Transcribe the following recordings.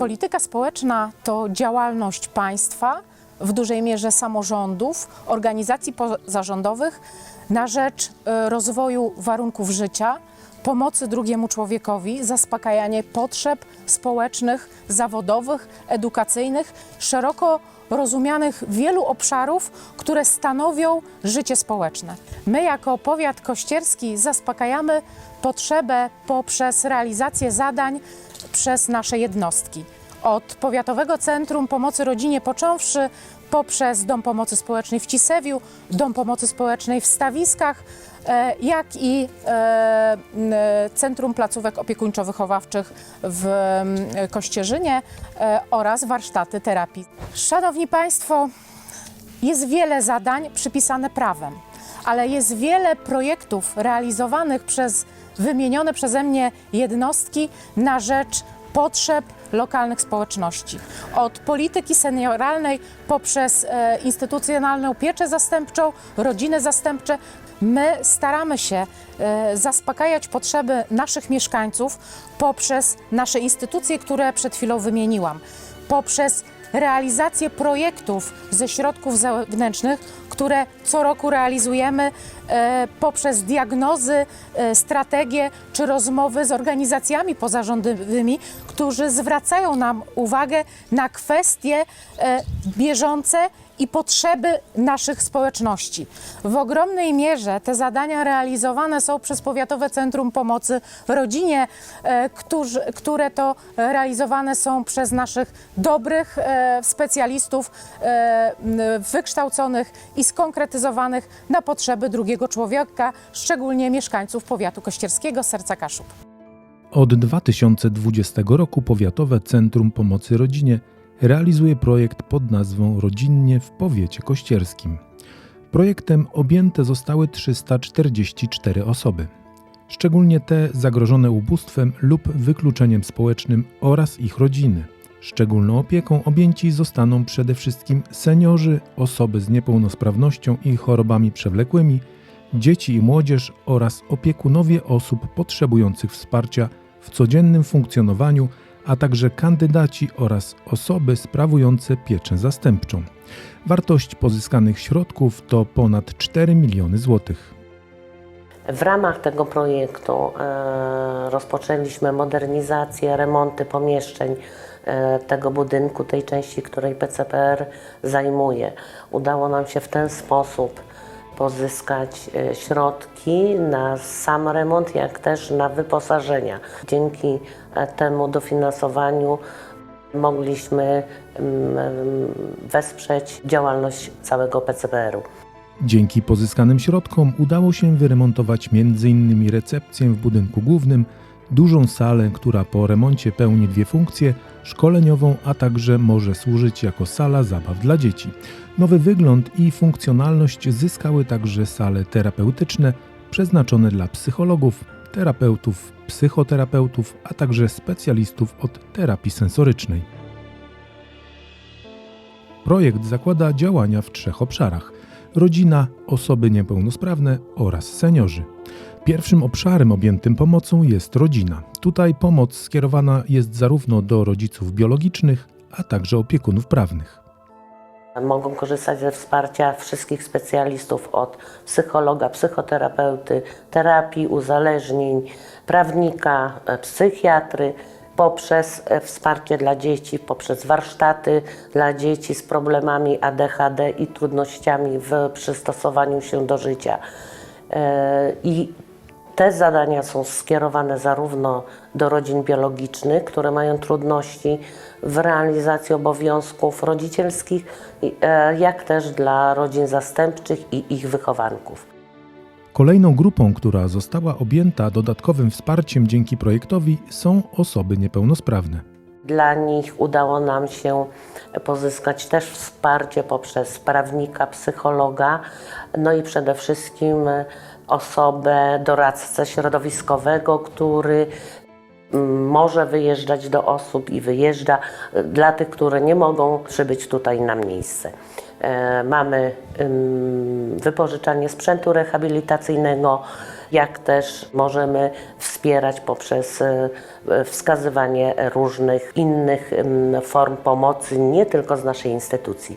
Polityka społeczna to działalność państwa, w dużej mierze samorządów, organizacji pozarządowych na rzecz e, rozwoju warunków życia, pomocy drugiemu człowiekowi, zaspokajanie potrzeb społecznych, zawodowych, edukacyjnych, szeroko rozumianych wielu obszarów, które stanowią życie społeczne. My jako powiat kościerski zaspokajamy potrzebę poprzez realizację zadań przez nasze jednostki. Od Powiatowego Centrum Pomocy Rodzinie począwszy poprzez Dom Pomocy Społecznej w Cisewiu, Dom Pomocy Społecznej w Stawiskach, e, jak i e, m, Centrum Placówek Opiekuńczo-Wychowawczych w Kościerzynie e, oraz warsztaty terapii. Szanowni Państwo, jest wiele zadań przypisane prawem, ale jest wiele projektów realizowanych przez wymienione przeze mnie jednostki na rzecz potrzeb lokalnych społeczności. Od polityki senioralnej poprzez e, instytucjonalną pieczę zastępczą, rodziny zastępcze. My staramy się e, zaspokajać potrzeby naszych mieszkańców poprzez nasze instytucje, które przed chwilą wymieniłam, poprzez realizację projektów ze środków zewnętrznych, które co roku realizujemy poprzez diagnozy, e, strategie czy rozmowy z organizacjami pozarządowymi, którzy zwracają nam uwagę na kwestie e, bieżące i potrzeby naszych społeczności. W ogromnej mierze te zadania realizowane są przez Powiatowe Centrum Pomocy Rodzinie, e, które to realizowane są przez naszych dobrych e, specjalistów e, wykształconych i skonkretyzowanych na potrzeby drugiego człowieka, szczególnie mieszkańców powiatu kościerskiego Serca Kaszub. Od 2020 roku Powiatowe Centrum Pomocy Rodzinie realizuje projekt pod nazwą Rodzinnie w Powiecie Kościerskim. Projektem objęte zostały 344 osoby, szczególnie te zagrożone ubóstwem lub wykluczeniem społecznym oraz ich rodziny. Szczególną opieką objęci zostaną przede wszystkim seniorzy, osoby z niepełnosprawnością i chorobami przewlekłymi, dzieci i młodzież oraz opiekunowie osób potrzebujących wsparcia w codziennym funkcjonowaniu, a także kandydaci oraz osoby sprawujące pieczę zastępczą. Wartość pozyskanych środków to ponad 4 miliony złotych. W ramach tego projektu e, rozpoczęliśmy modernizację, remonty pomieszczeń e, tego budynku, tej części, której PCPR zajmuje. Udało nam się w ten sposób pozyskać e, środki na sam remont, jak też na wyposażenia. Dzięki e, temu dofinansowaniu mogliśmy mm, mm, wesprzeć działalność całego PCPR-u. Dzięki pozyskanym środkom udało się wyremontować m.in. recepcję w budynku głównym, dużą salę, która po remoncie pełni dwie funkcje szkoleniową, a także może służyć jako sala zabaw dla dzieci. Nowy wygląd i funkcjonalność zyskały także sale terapeutyczne przeznaczone dla psychologów, terapeutów, psychoterapeutów, a także specjalistów od terapii sensorycznej. Projekt zakłada działania w trzech obszarach: rodzina, osoby niepełnosprawne oraz seniorzy. Pierwszym obszarem objętym pomocą jest rodzina. Tutaj pomoc skierowana jest zarówno do rodziców biologicznych, a także opiekunów prawnych. Mogą korzystać ze wsparcia wszystkich specjalistów od psychologa, psychoterapeuty, terapii uzależnień, prawnika, psychiatry, poprzez e, wsparcie dla dzieci, poprzez warsztaty dla dzieci z problemami ADHD i trudnościami w przystosowaniu się do życia. E, I te zadania są skierowane zarówno do rodzin biologicznych, które mają trudności w realizacji obowiązków rodzicielskich, e, jak też dla rodzin zastępczych i ich wychowanków. Kolejną grupą, która została objęta dodatkowym wsparciem dzięki projektowi, są osoby niepełnosprawne. Dla nich udało nam się pozyskać też wsparcie poprzez prawnika, psychologa, no i przede wszystkim osobę, doradcę środowiskowego, który może wyjeżdżać do osób i wyjeżdża y, dla tych, które nie mogą przybyć tutaj na miejsce. E, Mamy wypożyczanie sprzętu rehabilitacyjnego, jak też możemy wspierać poprzez e, wskazywanie różnych innych form pomocy, nie tylko z naszej instytucji.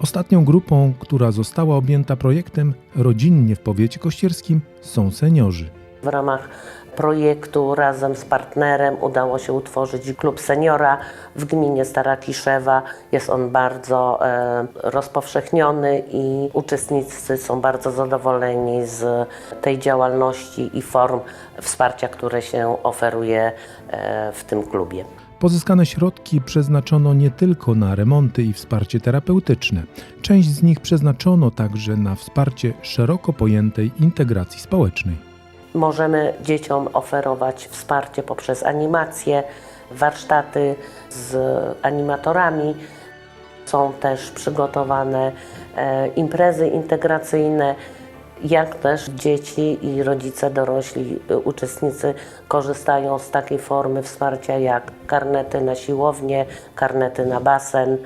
Ostatnią grupą, która została objęta projektem rodzinnie w powiecie kościerskim są seniorzy. W ramach projektu razem z partnerem udało się utworzyć klub seniora w gminie Stara Kiszewa. Jest on bardzo e, rozpowszechniony i uczestnicy są bardzo zadowoleni z tej działalności i form wsparcia, które się oferuje e, w tym klubie. Pozyskane środki przeznaczono nie tylko na remonty i wsparcie terapeutyczne. Część z nich przeznaczono także na wsparcie szeroko pojętej integracji społecznej. Możemy dzieciom oferować wsparcie poprzez animacje, warsztaty z animatorami. Są też przygotowane e, imprezy integracyjne, jak też dzieci i rodzice dorośli, e, uczestnicy korzystają z takiej formy wsparcia jak karnety na siłownię, karnety na basen,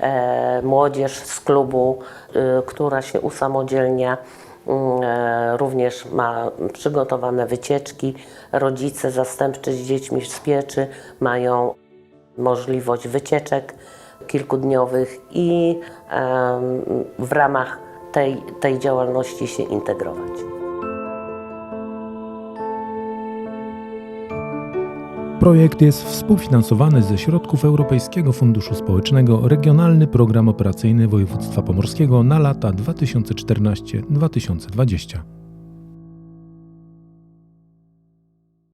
e, młodzież z klubu, która się usamodzielnia. Mm, e, Również ma przygotowane wycieczki. Rodzice zastępczy z dziećmi z pieczy mają możliwość wycieczek kilkudniowych i w ramach tej, tej działalności się integrować. Projekt jest współfinansowany ze środków Europejskiego Funduszu Społecznego Regionalny Program Operacyjny Województwa Pomorskiego na lata 2014-2020.